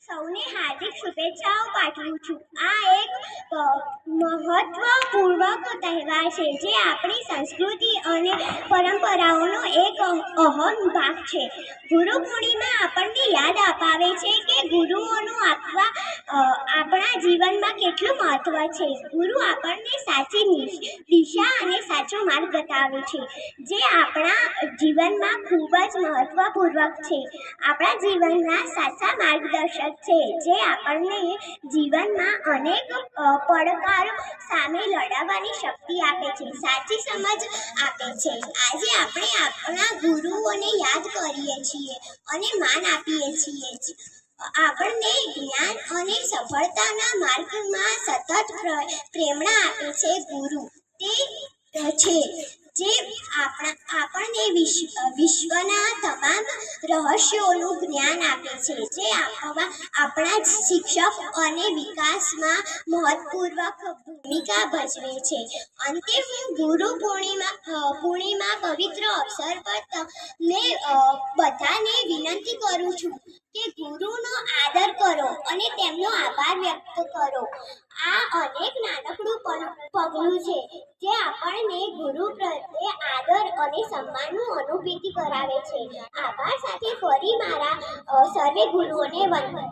સૌને હાર્દિક શુભેચ્છાઓ પાઠવું છું. આ એક મહત્વપૂર્વક તહેવાર છે જે આપણી સંસ્કૃતિ અને પરંપરાઓનો એક અહમ ભાગ છે. ગુરુ પૂર્ણિમા આપણને યાદ અપાવે છે કે ગુરુઓનું આપવા આપણા જીવનમાં કેટલું મહત્વ છે. ગુરુ આપણને સાચી દિશા અને સાચો માર્ગ બતાવે છે જે આપણા જીવનમાં ખૂબ જ મહત્વપૂર્વક છે. આપણા જીવનના સાચા માર્ગદર્શક છે જે આપણને જીવનમાં અનેક અ, પડકારો સામે લડાવવાની શક્તિ આપે છે, સાચી સમજ આપે છે. આજે આપણે આપણા ગુરુઓને યાદ કરીએ છીએ અને માન આપીએ છીએ. આપણને જ્ઞાન અને સફળતાના માર્ગમાં સતત પ્ર- પ્રેરણા આપે છે ગુરુ. તે છે જે વિશ્વ, વિશ્વના તમામ રહસ્યોનું જ્ઞાન આપે છે, જે આપવા આપણા જ શિક્ષક અને વિકાસમાં મહત્વપૂર્વક ભૂમિકા ભજવે છે. અંતે હું ગુરુ પૂર્ણિમા પૂર્ણિમા પવિત્ર અવસર પર ને બધાને વિનંતી કરું છું કે ગુરુનો આદર કરો અને તેમનો આભાર વ્યક્ત કરો. આ અનેક નાનકડું પગલું છે, જે આપણને ગુરુ પ્રત્યે આદર અને સન્માનનું અનુભૂતિ કરાવે છે. આભાર સાથે ફરી મારા સર્વે ગુરુઓને વંદન.